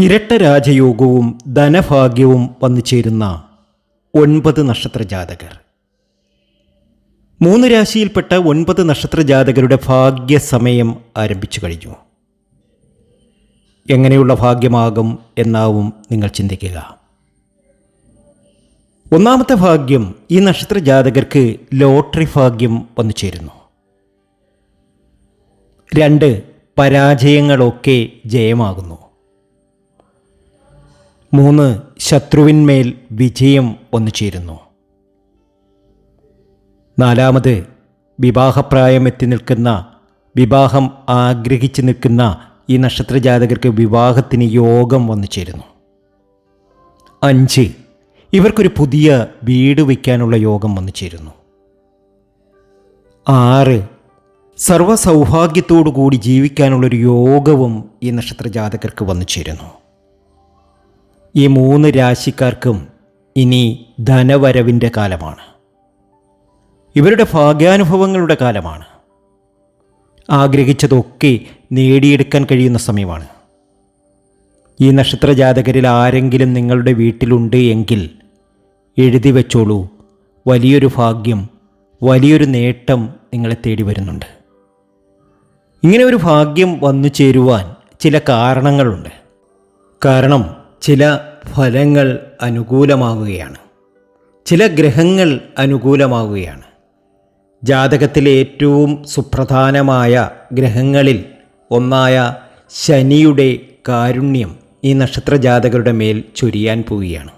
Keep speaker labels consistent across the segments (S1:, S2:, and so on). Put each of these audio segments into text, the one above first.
S1: ഇരട്ട രാജയോഗവും ധനഭാഗ്യവും വന്നു ചേരുന്ന ഒൻപത് നക്ഷത്ര ജാതകർ മൂന്ന് രാശിയിൽപ്പെട്ട ഒൻപത് നക്ഷത്ര ജാതകരുടെ ഭാഗ്യസമയം ആരംഭിച്ചു കഴിഞ്ഞു. എങ്ങനെയുള്ള ഭാഗ്യമാകും എന്നാവും നിങ്ങൾ ചിന്തിക്കുക. ഒന്നാമത്തെ ഭാഗ്യം ഈ നക്ഷത്ര ജാതകർക്ക് ലോട്ടറി ഭാഗ്യം വന്നു ചേരുന്നു. രണ്ട് പരാജയങ്ങളൊക്കെ ജയമാകുന്നു. മൂന്ന് ശത്രുവിന്മേൽ വിജയം ഒന്നു ചേരുന്നു. നാലാമത് വിവാഹപ്രായം എത്തി നിൽക്കുന്ന വിവാഹം ആഗ്രഹിച്ചു നിൽക്കുന്ന ഈ നക്ഷത്ര ജാതകർക്ക് വിവാഹത്തിന് യോഗം വന്നു ചേരുന്നു. അഞ്ച് ഇവർക്കൊരു പുതിയ വീട് വയ്ക്കാനുള്ള യോഗം വന്നു ചേരുന്നു. ആറ് സർവസൗഭാഗ്യത്തോടു കൂടി ജീവിക്കാനുള്ളൊരു യോഗവും ഈ നക്ഷത്ര ജാതകർക്ക് വന്നു ചേരുന്നു. ഈ മൂന്ന് രാശിക്കാർക്കും ഇനി ധനവരവിന്റെ കാലമാണ്. ഇവരുടെ ഭാഗ്യാനുഭവങ്ങളുടെ കാലമാണ്. ആഗ്രഹിച്ചതൊക്കെ നേടിയെടുക്കാൻ കഴിയുന്ന സമയമാണ്. ഈ നക്ഷത്ര ജാതകരിൽ ആരെങ്കിലും നിങ്ങളുടെ വീട്ടിലുണ്ട് എങ്കിൽ എഴുതി വെച്ചോളൂ. വലിയൊരു ഭാഗ്യം വലിയൊരു നേട്ടം നിങ്ങളെ തേടി വരുന്നുണ്ട്. ഇങ്ങനെ ഒരു ഭാഗ്യം വന്നു ചേരുവാൻ ചില കാരണങ്ങളുണ്ട്. കാരണം ചില ഫലങ്ങൾ അനുകൂലമാവുകയാണ്. ചില ഗ്രഹങ്ങൾ അനുകൂലമാവുകയാണ്. ജാതകത്തിലെ ഏറ്റവും സുപ്രധാനമായ ഗ്രഹങ്ങളിൽ ഒന്നായ ശനിയുടെ കാരുണ്യം ഈ നക്ഷത്ര ജാതകരുടെ മേൽ ചൊരിയാൻ പോവുകയാണ്.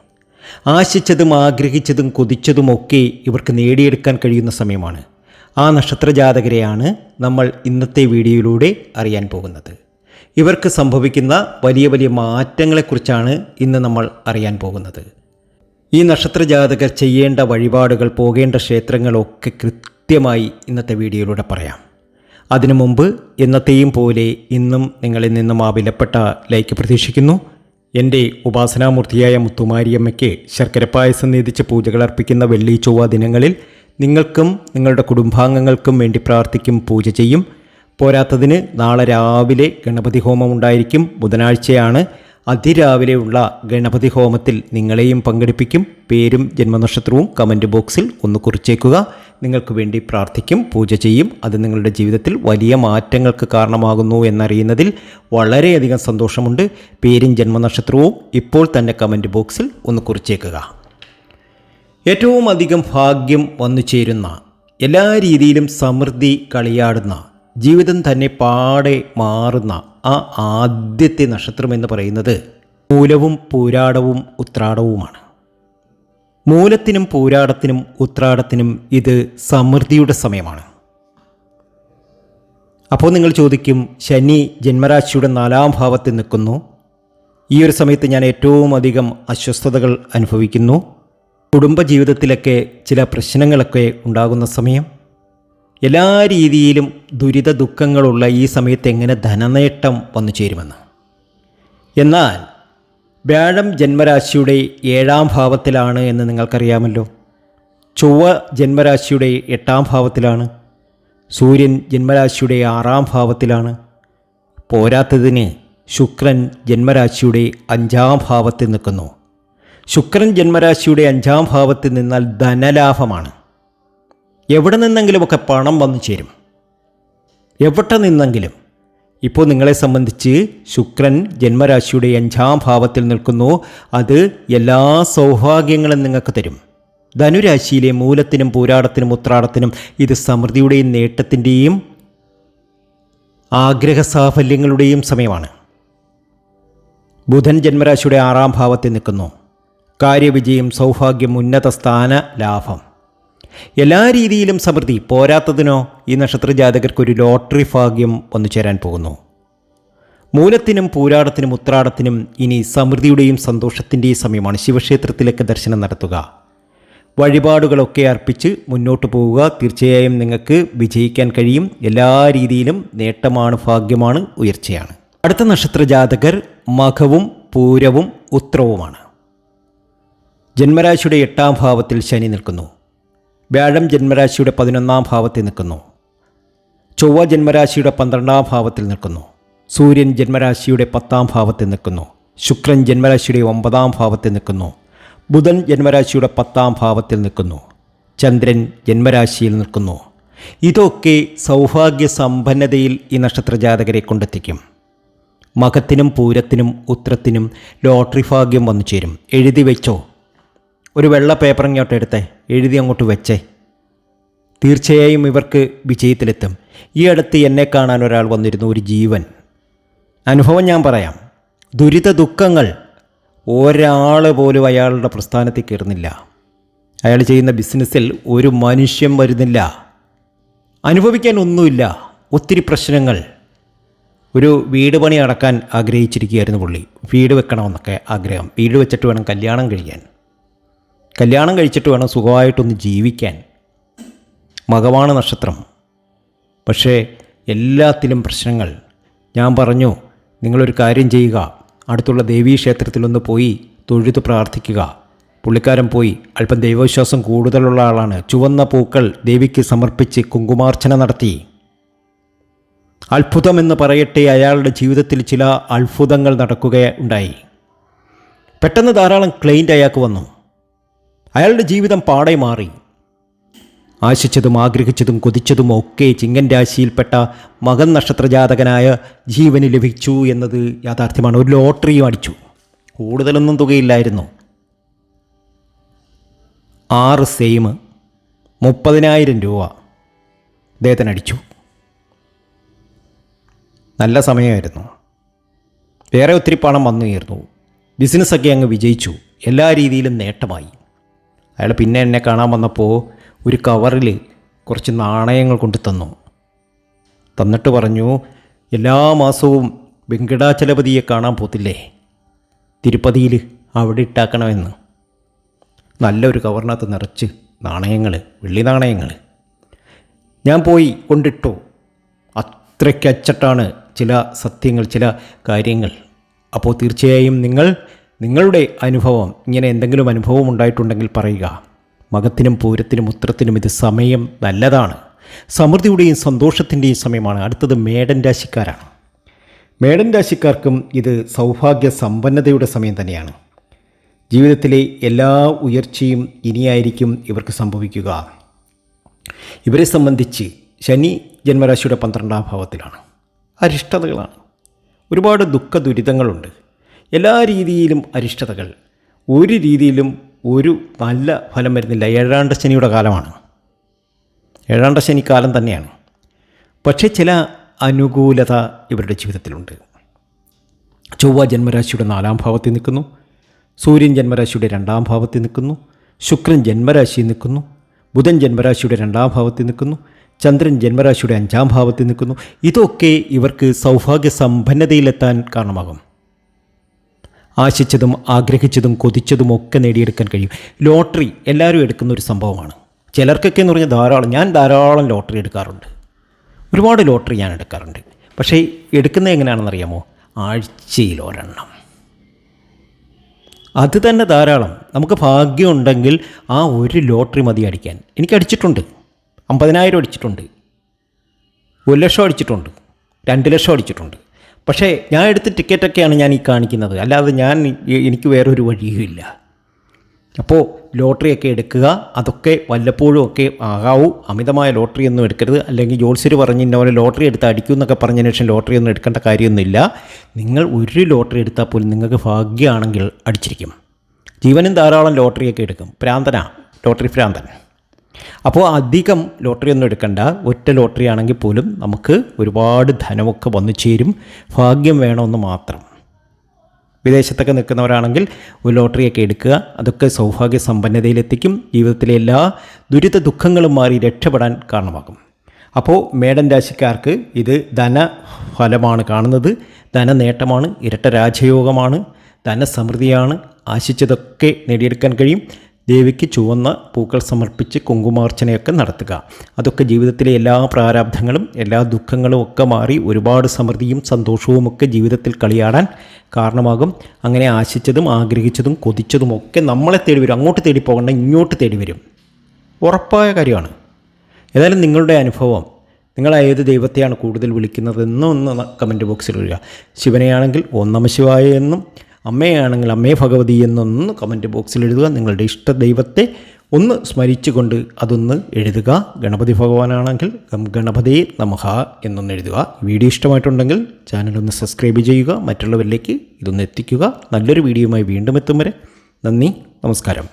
S1: ആശിച്ചതും ആഗ്രഹിച്ചതും കൊതിച്ചതുമൊക്കെ ഇവർക്ക് നേടിയെടുക്കാൻ കഴിയുന്ന സമയമാണ്. ആ നക്ഷത്ര ജാതകരെയാണ് നമ്മൾ ഇന്നത്തെ വീഡിയോയിലൂടെ അറിയാൻ പോകുന്നത്. ഇവർക്ക് സംഭവിക്കുന്ന വലിയ വലിയ മാറ്റങ്ങളെക്കുറിച്ചാണ് ഇന്ന് നമ്മൾ അറിയാൻ പോകുന്നത്. ഈ നക്ഷത്ര ജാതകർ ചെയ്യേണ്ട വഴിപാടുകൾ പോകേണ്ട ക്ഷേത്രങ്ങളൊക്കെ കൃത്യമായി ഇന്നത്തെ വീഡിയോയിലൂടെ പറയാം. അതിനു മുമ്പ് എന്നത്തെയും പോലെ ഇന്നും നിങ്ങളിൽ നിന്നും ആ വിലപ്പെട്ട ലൈക്ക് പ്രതീക്ഷിക്കുന്നു. എന്റെ ഉപാസനാമൂർത്തിയായ മുത്തുമാരിയമ്മയ്ക്ക് ശർക്കര പായസം നീതിച്ച് പൂജകൾ അർപ്പിക്കുന്ന വെള്ളി ചൊവ്വ ദിനങ്ങളിൽ നിങ്ങൾക്കും നിങ്ങളുടെ കുടുംബാംഗങ്ങൾക്കും വേണ്ടി പ്രാർത്ഥിക്കും പൂജ ചെയ്യും. പോരാത്തതിന് നാളെ രാവിലെ ഗണപതി ഹോമം ഉണ്ടായിരിക്കും. ബുധനാഴ്ചയാണ് അതിരാവിലെയുള്ള ഗണപതി ഹോമത്തിൽ നിങ്ങളെയും പങ്കെടുപ്പിക്കും. പേരും ജന്മനക്ഷത്രവും കമന്റ് ബോക്സിൽ ഒന്ന് കുറിച്ചേക്കുക. നിങ്ങൾക്ക് വേണ്ടി പ്രാർത്ഥിക്കും പൂജ ചെയ്യും. അത് നിങ്ങളുടെ ജീവിതത്തിൽ വലിയ മാറ്റങ്ങൾക്ക് കാരണമാകുന്നു എന്നറിയുന്നതിൽ വളരെയധികം സന്തോഷമുണ്ട്. പേരും ജന്മനക്ഷത്രവും ഇപ്പോൾ തന്നെ കമന്റ് ബോക്സിൽ ഒന്ന് കുറിച്ചേക്കുക. ഏറ്റവും അധികം ഭാഗ്യം വന്നു ചേരുന്ന എല്ലാ രീതിയിലും സമൃദ്ധി കളിയാടുന്ന ജീവിതം തന്നെ പാടെ മാറുന്ന ആ ആദ്യത്തെ നക്ഷത്രം എന്ന് പറയുന്നത് മൂലവും പൂരാടവും ഉത്രാടവുമാണ്. മൂലത്തിനും പൂരാടത്തിനും ഉത്രാടത്തിനും ഇത് സമൃദ്ധിയുടെ സമയമാണ്. അപ്പോൾ നിങ്ങൾ ചോദിക്കും ശനി ജന്മരാശിയുടെ നാലാം ഭാവത്തിൽ നിൽക്കുന്നു. ഈ ഒരു സമയത്ത് ഞാൻ ഏറ്റവും അധികം അസ്വസ്ഥതകൾ അനുഭവിക്കുന്നു. കുടുംബജീവിതത്തിലൊക്കെ ചില പ്രശ്നങ്ങളൊക്കെ ഉണ്ടാകുന്ന സമയം. എല്ലാ രീതിയിലും ദുരിത ദുഃഖങ്ങളുള്ള ഈ സമയത്ത് എങ്ങനെ ധനനേട്ടം വന്നു ചേരുമെന്ന്. എന്നാൽ വ്യാഴം ജന്മരാശിയുടെ ഏഴാം ഭാവത്തിലാണ് എന്ന് നിങ്ങൾക്കറിയാമല്ലോ. ചൊവ്വ ജന്മരാശിയുടെ എട്ടാം ഭാവത്തിലാണ്. സൂര്യൻ ജന്മരാശിയുടെ ആറാം ഭാവത്തിലാണ്. പോരാത്തതിന് ശുക്രൻ ജന്മരാശിയുടെ അഞ്ചാം ഭാവത്തിൽ നിൽക്കുന്നു. ശുക്രൻ ജന്മരാശിയുടെ അഞ്ചാം ഭാവത്തിൽ നിന്നാൽ ധനലാഭമാണ്. എവിടെ നിന്നെങ്കിലുമൊക്കെ പണം വന്നു ചേരും. എവിടെ നിന്നെങ്കിലും. ഇപ്പോൾ നിങ്ങളെ സംബന്ധിച്ച് ശുക്രൻ ജന്മരാശിയുടെ അഞ്ചാം ഭാവത്തിൽ നിൽക്കുന്നു. അത് എല്ലാ സൗഭാഗ്യങ്ങളും നിങ്ങൾക്ക് തരും. ധനുരാശിയിലെ മൂലത്തിനും പൂരാടത്തിനും ഉത്രാടത്തിനും ഇത് സമൃദ്ധിയുടെയും നേട്ടത്തിന്റെയും ആഗ്രഹ സാഫല്യങ്ങളുടെയും സമയമാണ്. ബുധൻ ജന്മരാശിയുടെ ആറാം ഭാവത്തിൽ നിൽക്കുന്നു. കാര്യവിജയം സൗഭാഗ്യം ഉന്നത സ്ഥാന ലാഭം. എല്ലാ രീതിയിലും സമൃദ്ധി പോരാത്തതിനോ ഈ നക്ഷത്ര ജാതകർക്കൊരു ലോട്ടറി ഭാഗ്യം വന്നു ചേരാൻ പോകുന്നു. മൂലത്തിനും പൂരാടത്തിനും ഉത്രാടത്തിനും ഇനി സമൃദ്ധിയുടെയും സന്തോഷത്തിന്റെയും സമയമാണ് ശിവക്ഷേത്രത്തിലേക്ക് ദർശനം നടത്തുക. വഴിപാടുകളൊക്കെ അർപ്പിച്ച് മുന്നോട്ട് പോവുക. തീർച്ചയായും നിങ്ങൾക്ക് വിജയിക്കാൻ കഴിയും. എല്ലാ രീതിയിലും നേട്ടമാണ് ഭാഗ്യമാണ് ഉയർച്ചയാണ്. അടുത്ത നക്ഷത്ര ജാതകർ മഖവും പൂരവും ഉത്രവുമാണ്. ജന്മരാശിയുടെ എട്ടാം ഭാവത്തിൽ ശനി നിൽക്കുന്നു. വ്യാഴം ജന്മരാശിയുടെ പതിനൊന്നാം ഭാവത്തിൽ നിൽക്കുന്നു. ചൊവ്വ ജന്മരാശിയുടെ പന്ത്രണ്ടാം ഭാവത്തിൽ നിൽക്കുന്നു. സൂര്യൻ ജന്മരാശിയുടെ പത്താം ഭാവത്തിൽ നിൽക്കുന്നു. ശുക്രൻ ജന്മരാശിയുടെ ഒമ്പതാം ഭാവത്തിൽ നിൽക്കുന്നു. ബുധൻ ജന്മരാശിയുടെ പത്താം ഭാവത്തിൽ നിൽക്കുന്നു. ചന്ദ്രൻ ജന്മരാശിയിൽ നിൽക്കുന്നു. ഇതൊക്കെ സൗഭാഗ്യ സമ്പന്നതയിൽ ഈ നക്ഷത്രജാതകരെ കൊണ്ടെത്തിക്കും. മകത്തിനും പൂരത്തിനും ഉത്രത്തിനും ലോട്ടറി ഭാഗ്യം വന്നു ചേരും എഴുതി വെച്ചോ. ഒരു വെള്ള പേപ്പർ ഇങ്ങോട്ട് എടുത്തേ. എഴുതി അങ്ങോട്ട് വെച്ചേ. തീർച്ചയായും ഇവർക്ക് വിജയത്തിലെത്തും. ഈ അടുത്ത് എന്നെ കാണാൻ ഒരാൾ വന്നിരുന്നു ഒരു ജീവൻ. അനുഭവം ഞാൻ പറയാം. ദുരിത ദുഃഖങ്ങൾ ഒരാൾ പോലും അയാളുടെ പ്രസ്ഥാനത്തിൽ കയറുന്നില്ല. അയാൾ ചെയ്യുന്ന ബിസിനസ്സിൽ ഒരു മനുഷ്യൻ വരുന്നില്ല. അനുഭവിക്കാൻ ഒന്നുമില്ല. ഒത്തിരി പ്രശ്നങ്ങൾ. ഒരു വീട് പണി അടക്കാൻ ആഗ്രഹിച്ചിരിക്കുകയായിരുന്നു പുള്ളി. വീട് വെക്കണമെന്നൊക്കെ ആഗ്രഹം. വീട് വെച്ചിട്ട് വേണം കല്യാണം കഴിക്കാൻ. കല്യാണം കഴിച്ചിട്ട് വേണം സുഖമായിട്ടൊന്ന് ജീവിക്കാൻ. മകവാണ് നക്ഷത്രം. പക്ഷേ എല്ലാത്തിലും പ്രശ്നങ്ങൾ. ഞാൻ പറഞ്ഞു നിങ്ങളൊരു കാര്യം ചെയ്യുക. അടുത്തുള്ള ദേവീ ക്ഷേത്രത്തിലൊന്ന് പോയി തൊഴുത് പ്രാർത്ഥിക്കുക. പുള്ളിക്കാരൻ പോയി അല്പം ദൈവവിശ്വാസം കൂടുതലുള്ള ആളാണ്. ചുവന്ന പൂക്കൾ ദേവിക്ക് സമർപ്പിച്ച് കുങ്കുമാർച്ചന നടത്തി. അത്ഭുതമെന്ന് പറയട്ടെ അയാളുടെ ജീവിതത്തിൽ ചില അത്ഭുതങ്ങൾ നടക്കുകയുണ്ടായി. പെട്ടെന്ന് ധാരാളം ക്ലെയിന്റ് അയാൾക്ക് വന്നു. അയാളുടെ ജീവിതം പാടെ മാറി. ആശിച്ചതും ആഗ്രഹിച്ചതും കൊതിച്ചതും ഒക്കെ ചിങ്ങൻ രാശിയിൽപ്പെട്ട മകൻ നക്ഷത്രജാതകനായ ജീവന് ലഭിച്ചു എന്നത് യാഥാർത്ഥ്യമാണ്. ഒരു ലോട്ടറിയും അടിച്ചു. കൂടുതലൊന്നും തുകയില്ലായിരുന്നു. ആറ് സെയിം മുപ്പതിനായിരം രൂപ അദ്ദേഹത്തിന് അടിച്ചു. നല്ല സമയമായിരുന്നു. വേറെ ഒത്തിരി പണം വന്നു കയറുന്നു ബിസിനസ്സൊക്കെ അങ്ങ് വിജയിച്ചു. എല്ലാ രീതിയിലും നേട്ടമായി. അയാൾ പിന്നെ എന്നെ കാണാൻ വന്നപ്പോൾ ഒരു കവറിൽ കുറച്ച് നാണയങ്ങൾ കൊണ്ട് തന്നു. തന്നിട്ട് പറഞ്ഞു എല്ലാ മാസവും വെങ്കടാചലപതിയെ കാണാൻ പോത്തില്ലേ? തിരുപ്പതിയിൽ അവിടെ ഇട്ടാക്കണമെന്ന്. നല്ലൊരു കവറിനകത്ത് നിറച്ച് നാണയങ്ങൾ വെള്ളി നാണയങ്ങൾ ഞാൻ പോയി കൊണ്ടിട്ടു. അത്രയ്ക്ക് അച്ചട്ടാണ് ചില സത്യങ്ങൾ ചില കാര്യങ്ങൾ. അപ്പോൾ തീർച്ചയായും നിങ്ങൾ നിങ്ങളുടെ അനുഭവം ഇങ്ങനെ എന്തെങ്കിലും അനുഭവം ഉണ്ടായിട്ടുണ്ടെങ്കിൽ പറയുക. മകത്തിനും പൂരത്തിനും ഉത്രത്തിനും ഇത് സമയം നല്ലതാണ്. സമൃദ്ധിയുടെയും സന്തോഷത്തിന്റെയും സമയമാണ്. അടുത്തത് മേടൻ രാശിക്കാരാണ്. മേടൻ രാശിക്കാർക്കും ഇത് സൗഭാഗ്യ സമ്പന്നതയുടെ സമയം തന്നെയാണ്. ജീവിതത്തിലെ എല്ലാ ഉയർച്ചയും ഇനിയായിരിക്കും ഇവർക്ക് സംഭവിക്കുക. ഇവരെ സംബന്ധിച്ച് ശനി ജന്മരാശിയുടെ പന്ത്രണ്ടാം ഭാവത്തിലാണ്. അരിഷ്ടതകളാണ്. ഒരുപാട് ദുഃഖ ദുരിതങ്ങളുണ്ട് എല്ലാ രീതിയിലും അരിഷ്ടതകൾ. ഒരു രീതിയിലും ഒരു നല്ല ഫലം വരുന്നില്ല. ഏഴാണ്ട ശനിയുടെ കാലമാണ്. ഏഴാണ്ട ശനി കാലം തന്നെയാണ്. പക്ഷേ ചില അനുകൂലത ഇവരുടെ ജീവിതത്തിലുണ്ട്. ചൊവ്വ ജന്മരാശിയുടെ നാലാം ഭാവത്തിൽ നിൽക്കുന്നു. സൂര്യൻ ജന്മരാശിയുടെ രണ്ടാം ഭാവത്തിൽ നിൽക്കുന്നു. ശുക്രൻ ജന്മരാശിയിൽ നിൽക്കുന്നു. ബുധൻ ജന്മരാശിയുടെ രണ്ടാം ഭാവത്തിൽ നിൽക്കുന്നു. ചന്ദ്രൻ ജന്മരാശിയുടെ അഞ്ചാം ഭാവത്തിൽ നിൽക്കുന്നു. ഇതൊക്കെ ഇവർക്ക് സൗഭാഗ്യ സമ്പന്നതയിലെത്താൻ കാരണമാകും. ആശിച്ചതും ആഗ്രഹിച്ചതും കൊതിച്ചതും ഒക്കെ നേടിയെടുക്കാൻ കഴിയും. ലോട്ടറി എല്ലാവരും എടുക്കുന്ന ഒരു സംഭവമാണ്. ചിലർക്കൊക്കെ എന്ന് പറഞ്ഞാൽ ധാരാളം ഞാൻ ധാരാളം ലോട്ടറി എടുക്കാറുണ്ട്. ഒരുപാട് ലോട്ടറി ഞാൻ എടുക്കാറുണ്ട്. പക്ഷേ എടുക്കുന്നത് എങ്ങനെയാണെന്നറിയാമോ ആഴ്ചയിൽ ഒരെണ്ണം അത് തന്നെ ധാരാളം. നമുക്ക് ഭാഗ്യമുണ്ടെങ്കിൽ ആ ഒരു ലോട്ടറി മതി അടിക്കാൻ. എനിക്ക് അടിച്ചിട്ടുണ്ട്. അമ്പതിനായിരം അടിച്ചിട്ടുണ്ട്. ഒരു ലക്ഷം അടിച്ചിട്ടുണ്ട്. രണ്ട് ലക്ഷം അടിച്ചിട്ടുണ്ട്. പക്ഷേ ഞാൻ എടുത്ത ടിക്കറ്റൊക്കെയാണ് ഞാൻ ഈ കാണിക്കുന്നത്. അല്ലാതെ ഞാൻ എനിക്ക് വേറൊരു വഴിയുമില്ല അപ്പോൾ ലോട്ടറിയൊക്കെ എടുക്കുക അതൊക്കെ വല്ലപ്പോഴും ഒക്കെ ആകാവൂ. അമിതമായ ലോട്ടറി ഒന്നും എടുക്കരുത്. അല്ലെങ്കിൽ ജോത്സ്യർ പറഞ്ഞ് ഇന്ന പോലെ ലോട്ടറി എടുത്ത് അടിക്കും എന്നൊക്കെ പറഞ്ഞതിന് ശേഷം ലോട്ടറി ഒന്നും എടുക്കേണ്ട കാര്യമൊന്നുമില്ല. നിങ്ങൾ ഒരു ലോട്ടറി എടുത്താൽ പോലും നിങ്ങൾക്ക് ഭാഗ്യമാണെങ്കിൽ അടിച്ചിരിക്കും. ജീവനും ധാരാളം ലോട്ടറിയൊക്കെ എടുക്കും. പ്രാന്തനാ ലോട്ടറി പ്രാന്തൻ. അപ്പോൾ അധികം ലോട്ടറി ഒന്നും എടുക്കണ്ട. ഒറ്റ ലോട്ടറി ആണെങ്കിൽ പോലും നമുക്ക് ഒരുപാട് ധനമൊക്കെ വന്നു ചേരും. ഭാഗ്യം വേണമെന്ന് മാത്രം. വിദേശത്തൊക്കെ നിൽക്കുന്നവരാണെങ്കിൽ ഒരു ലോട്ടറിയൊക്കെ എടുക്കുക. അതൊക്കെ സൗഭാഗ്യ സമ്പന്നതയിലെത്തിക്കും ജീവിതത്തിലെ എല്ലാ ദുരിത ദുഃഖങ്ങളും മാറി രക്ഷപ്പെടാൻ കാരണമാകും. അപ്പോൾ മേടൻ രാശിക്കാർക്ക് ഇത് ധന ഫലമാണ് കാണുന്നത്. ധന നേട്ടമാണ് ഇരട്ട രാജയോഗമാണ് ധനസമൃദ്ധിയാണ് ആശിച്ചതൊക്കെ നേടിയെടുക്കാൻ കഴിയും. ദേവിക്ക് ചുവന്ന പൂക്കൾ സമർപ്പിച്ച് കുങ്കുമാർച്ചനയൊക്കെ നടത്തുക. അതൊക്കെ ജീവിതത്തിലെ എല്ലാ പ്രാരാബ്ധങ്ങളും എല്ലാ ദുഃഖങ്ങളും ഒക്കെ മാറി ഒരുപാട് സമൃദ്ധിയും സന്തോഷവും ഒക്കെ ജീവിതത്തിൽ കളിയാടാൻ കാരണമാകും. അങ്ങനെ ആശിച്ചതും ആഗ്രഹിച്ചതും കൊതിച്ചതും ഒക്കെ നമ്മളെ തേടി വരും. അങ്ങോട്ട് തേടി പോകണ്ട ഇങ്ങോട്ട് തേടി വരും. ഉറപ്പായ കാര്യമാണ്. ഏതായാലും നിങ്ങളുടെ അനുഭവം നിങ്ങൾ ഏത് ദൈവത്തെയാണ് കൂടുതൽ വിളിക്കുന്നതെന്നും ഒന്ന് കമന്റ് ബോക്സിൽ വരിക ശിവനെയാണെങ്കിൽ ഓം നമ ശിവായ എന്നും അമ്മയാണെങ്കിൽ അമ്മേ ഭഗവതി എന്നൊന്ന് കമന്റ് ബോക്സിൽ എഴുതുക. നിങ്ങളുടെ ഇഷ്ട ദൈവത്തെ ഒന്ന് സ്മരിച്ചുകൊണ്ട് അതൊന്ന് എഴുതുക. ഗണപതി ഭഗവാനാണെങ്കിൽ ഗണപതി നമഹ എന്നൊന്ന് എഴുതുക. വീഡിയോ ഇഷ്ടമായിട്ടുണ്ടെങ്കിൽ ചാനലൊന്ന് സബ്സ്ക്രൈബ് ചെയ്യുക. മറ്റുള്ളവരിലേക്ക് ഇതൊന്ന് എത്തിക്കുക. നല്ലൊരു വീഡിയോയുമായി വീണ്ടും എത്തും വരെ. നന്ദി. നമസ്കാരം.